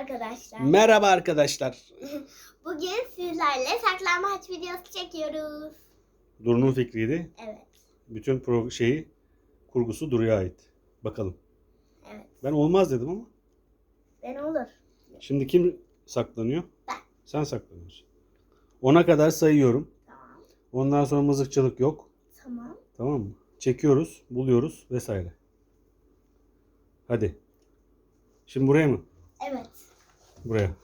arkadaşlar. Merhaba arkadaşlar. Bugün sizlerle saklambaç videosu çekiyoruz. Duru'nun fikriydi. Evet. Bütün pro şeyi kurgusu Duru'ya ait. Bakalım. Evet. Ben olmaz dedim ama. Ben olur. Şimdi kim saklanıyor? Ben. Sen saklanıyorsun. Ona kadar sayıyorum. Tamam. Ondan sonra mızıkçılık yok. Tamam. Tamam mı? Çekiyoruz, buluyoruz vesaire. Hadi. Şimdi buraya mı? Evet. Buraya.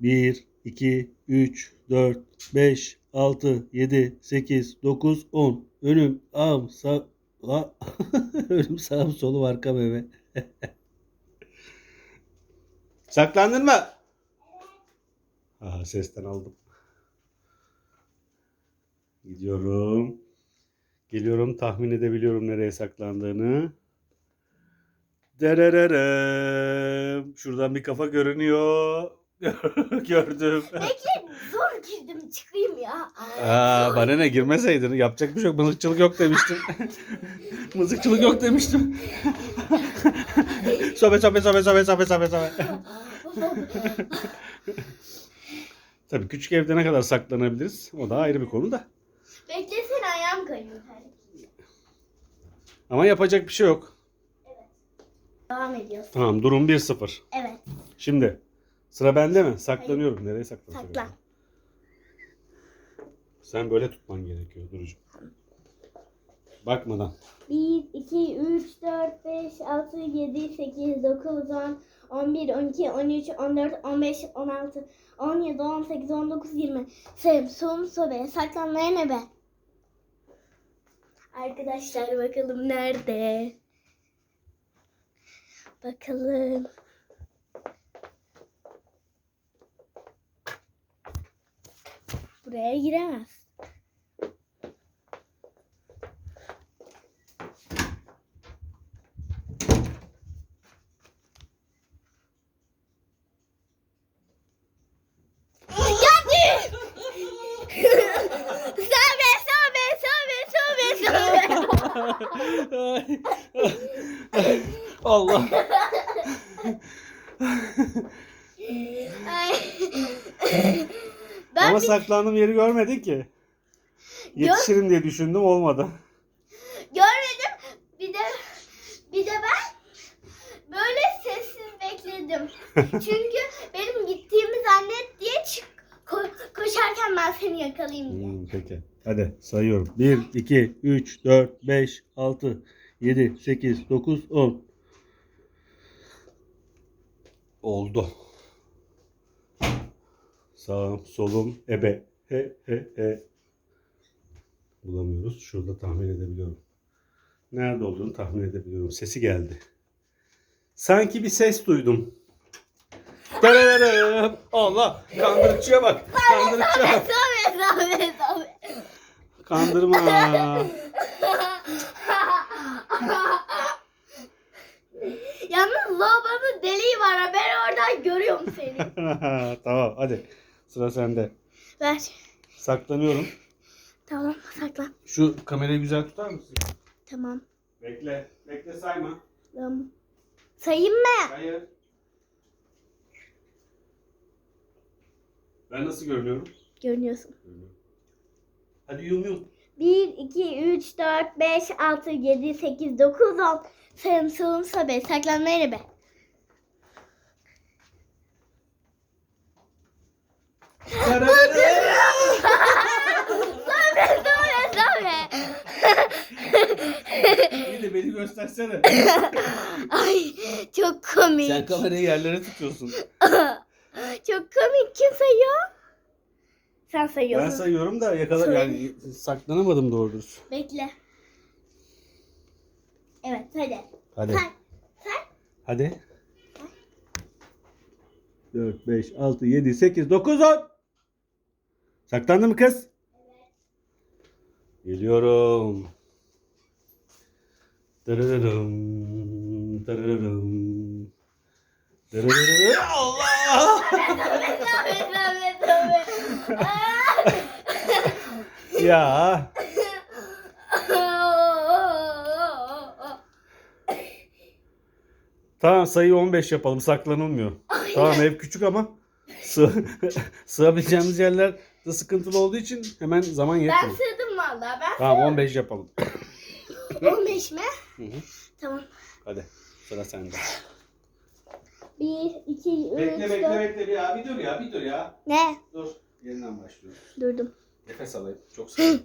1, 2, 3, 4, 5, 6, 7, 8, 9, 10. Önüm, ağım, sağ... Önüm, sağım, solum, arkam eve. Saklandın mı? Aha sesten aldım. Gidiyorum. Geliyorum tahmin edebiliyorum nereye saklandığını. Derererem. Şuradan bir kafa görünüyor. Gördüm. Peki zor girdim çıkayım ya. Aa, bana ne girmeseydin. Yapacak bir şey yok. Mızıkçılık yok demiştim. Mızıkçılık yok demiştim. sobe sobe sobe sobe sobe sobe sobe. Tabii küçük evde ne kadar saklanabiliriz? O da ayrı bir konu da. Beklesene ayağım kayıyor. Ama yapacak bir şey yok. Devam ediyoruz. Tamam durum 1-0. Evet. Şimdi sıra bende mi? Saklanıyorum. Nereye saklanacağım? Saklan. Sen böyle tutman gerekiyor Durucuğum. Bakmadan. 1, 2, 3, 4, 5, 6, 7, 8, 9, 10, 11, 12, 13, 14, 15, 16, 17, 18, 19, 20. Sayım, son sobe. Saklanmaya ne be? Arkadaşlar bakalım nerede? Bakalım. Buraya giremez. Sobe, sobe, sobe, sobe, sobe. Allah. Ay. Ben Ama bir saklandığım yeri görmedin ki. Yetişirim diye düşündüm olmadı. görmedim. Bir de bir de ben böyle sessiz bekledim. Çünkü benim gittiğimi zannet diye çık ko- koşarken ben seni yakalayayım diye. Hmm, peki. Hadi sayıyorum. 1, 2, 3, 4, 5, 6, 7, 8, 9, 10. Oldu. Sağım, solum, ebe. He, he, he. Bulamıyoruz. Şurada tahmin edebiliyorum. Nerede olduğunu tahmin edebiliyorum. Sesi geldi. Sanki bir ses duydum. Allah! Kandırıkçıya bak. Kandırıkçıya bak. Kandırma. Yalnız lavabonun deliği var. ha, Ben oradan görüyorum seni. tamam hadi. Sıra sende. Ver. Saklanıyorum. Tamam saklan. Şu kamerayı güzel tutar mısın? Tamam. Bekle. Bekle sayma. Tamam. Sayayım mı? Hayır. Ben nasıl görünüyorum? Görünüyorsun. Hadi yum yum. 1, 2, 3, 4, 5, 6, 7, 8, 9, 10. Sayın sığın sobe. Saklanmaya ne be? Sobe, sobe, sobe. İyi de beni göstersene. Ay çok komik. Sen kamerayı yerlere tutuyorsun. çok komik. Kim sayıyor? Sen Ben sayıyorsun. sayıyorum da yakala yani saklanamadım doğru. Bekle. Evet hadi. Hadi. Say. Say. Hadi. 4, 5, 6, 7, 8, 9, 10. Saklandın mı kız? Geliyorum. Darararım, darararım. Darararım. Allah! Ya. Tamam sayı 15 yapalım saklanılmıyor. Tamam ev küçük ama sığ, sığabileceğimiz yerler de sıkıntılı olduğu için hemen zaman Ben yetmiyor. sığdım valla. Ben Tamam 15 yapalım. 15 mi? Hı hı. Tamam. Hadi sıra sende. 1, 2, 3, Bekle 4. bekle bekle bir ya bir dur ya bir dur ya. Ne? Dur yeniden başlıyoruz. Durdum. Nefes alayım çok sıkı.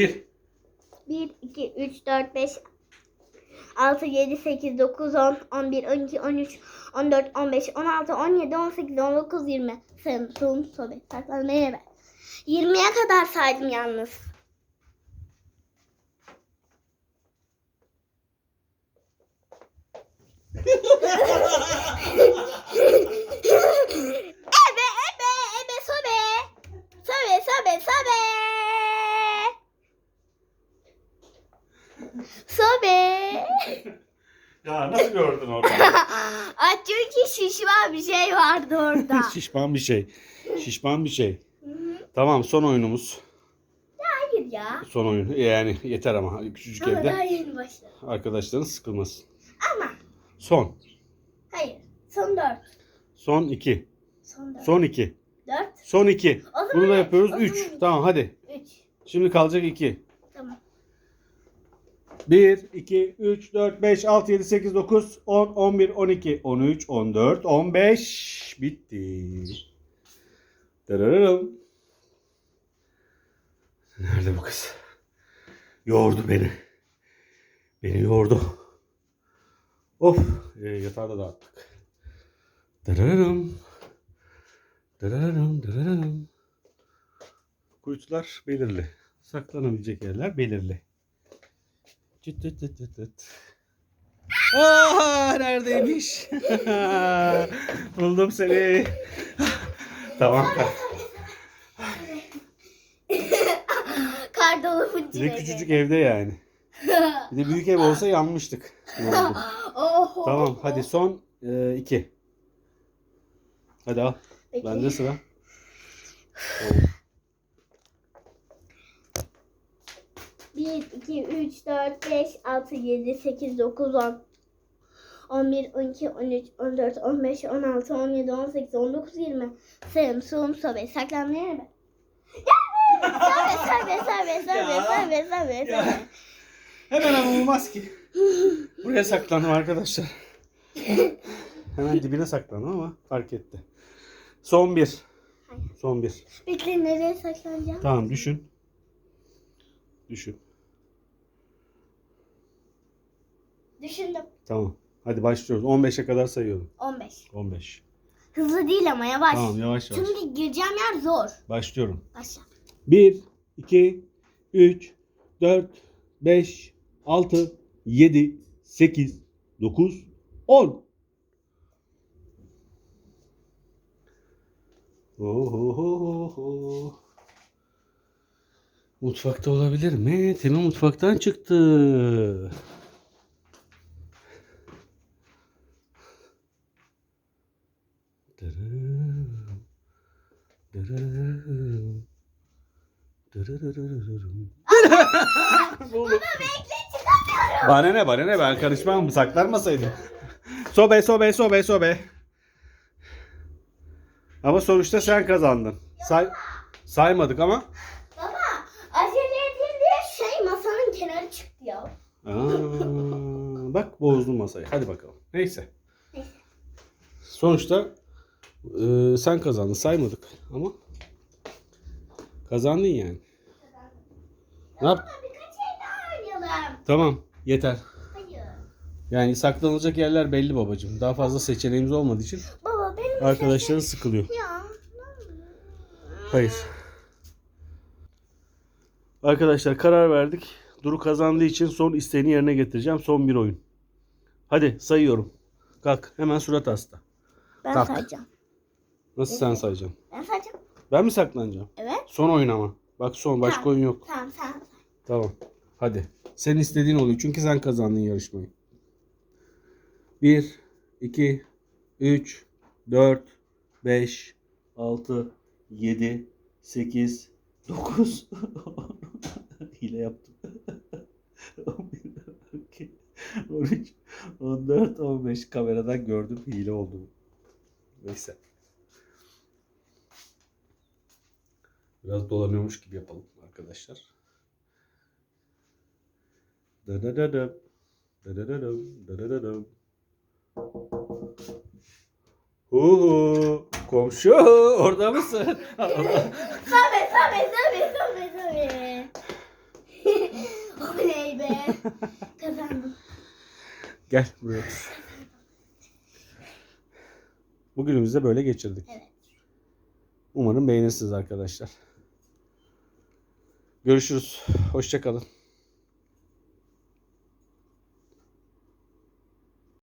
Bir. 1, 2, 3, 4, 5, 6, 7, 8, 9, 10, 11, 12, 13, 14, 15, 16, 17, 18, 19, 20. Sayın, son, sobe. Saklanmaya ver. 20'ye kadar saydım yalnız. ebe, ebe, ebe, sobe. Sobe, sobe, sobe. Sobe. Ya nasıl gördün orada? Ay çünkü şişman bir şey vardı orada. Şişman bir şey. Şişman bir şey. Tamam son oyunumuz. Hayır ya. Son oyun. Yani yeter ama küçücük Ama evde. daha yeni başladı. Arkadaşların sıkılmasın. Ama Son. hayır. Son dört. Son iki. Son dört. Son iki. Dört. Son iki. O zaman Bunu da yapıyoruz. O Üç. Tamam hadi. Üç. Şimdi kalacak iki. Tamam. 1, 2, 3, 4, 5, 6, 7, 8, 9, 10, 11, 12, 13, 14, 15. Bitti. Darararım. Nerede bu kız? Yordu beni. Beni yordu. Of. E, yatağı da dağıttık. Darararım. Darararım, darararım. Kuytular belirli. Saklanabilecek yerler belirli. Çıt çıt çıt çıt çıt. Aa, neredeymiş? Buldum seni. tamam. Kardolabın Bir de küçücük evde yani. Bir de büyük ev olsa yanmıştık. Oldu? Oho. tamam hadi son e, iki. Hadi al. Peki. Bende sıra. Bir, iki, üç, dört, beş, altı, yedi, sekiz, dokuz, on. 11, 12, 13, 14, 15, 16, 17, 18, 19, 20. Sayın, soğum, sobe, saklanmaya yer? Sobe, sobe, sobe, sobe, Ya. sobe, sobe, sobe. Hemen ama olmaz ki. Buraya saklandım arkadaşlar. Hemen dibine saklandım ama fark etti. Son bir. Son bir. Bekle, nereye saklanacağım? Tamam düşün. Düşün. Düşündüm. Tamam. Hadi başlıyoruz. 15'e kadar sayıyorum. 15. 15. Hızlı değil ama yavaş. Tamam yavaş yavaş. Çünkü gireceğim yer zor. Başlıyorum. Başla. 1, 2, 3, 4, 5, 6, 7, 8, 9, 10. Ohohoho. Mutfakta olabilir mi? Temi mutfaktan çıktı. Bana ne bana ne ben karışmam saklanmasaydım. Sobe sobe sobe sobe. Ama sonuçta sen kazandın. Say saymadık ama. Baba acele edeyim diye şey masanın kenarı çıktı ya. Aa, bak bozdum masayı. Hadi bakalım. Neyse. Neyse. Sonuçta e, sen kazandın. Saymadık ama kazandın yani. Ne yap? Şey daha oynayalım. Tamam. Yeter. Hayır. Yani saklanılacak yerler belli babacığım. Daha fazla seçeneğimiz olmadığı için Baba benim arkadaşların sıkılıyor. Ya. Hayır. Arkadaşlar karar verdik. Duru kazandığı için son isteğini yerine getireceğim. Son bir oyun. Hadi sayıyorum. Kalk. Hemen surat hasta. Ben Kalk. sayacağım. Nasıl sen sayacaksın? Ben sayacağım. Ben mi saklanacağım? Evet. Son oyun ama. Bak son. Başka oyun yok. Tamam sen. Tamam. Hadi. Senin istediğin oluyor. Çünkü sen kazandın yarışmayı. 1, 2, 3, 4, 5, 6, 7, 8, 9, Hile yaptım. 11, 12, 13, 14, 15 kameradan gördüm hile oldu. Neyse. Biraz dolanıyormuş gibi yapalım arkadaşlar. Dadadadam. Dadadadam. Dadadadam. Uhu. Komşu orada mısın? Samet, Samet, Samet, Samet, Samet. Oley be. Kazandım. Gel buraya otur. Bugünümüzü de böyle geçirdik. Evet. Umarım beğenirsiniz arkadaşlar. Görüşürüz. Hoşçakalın.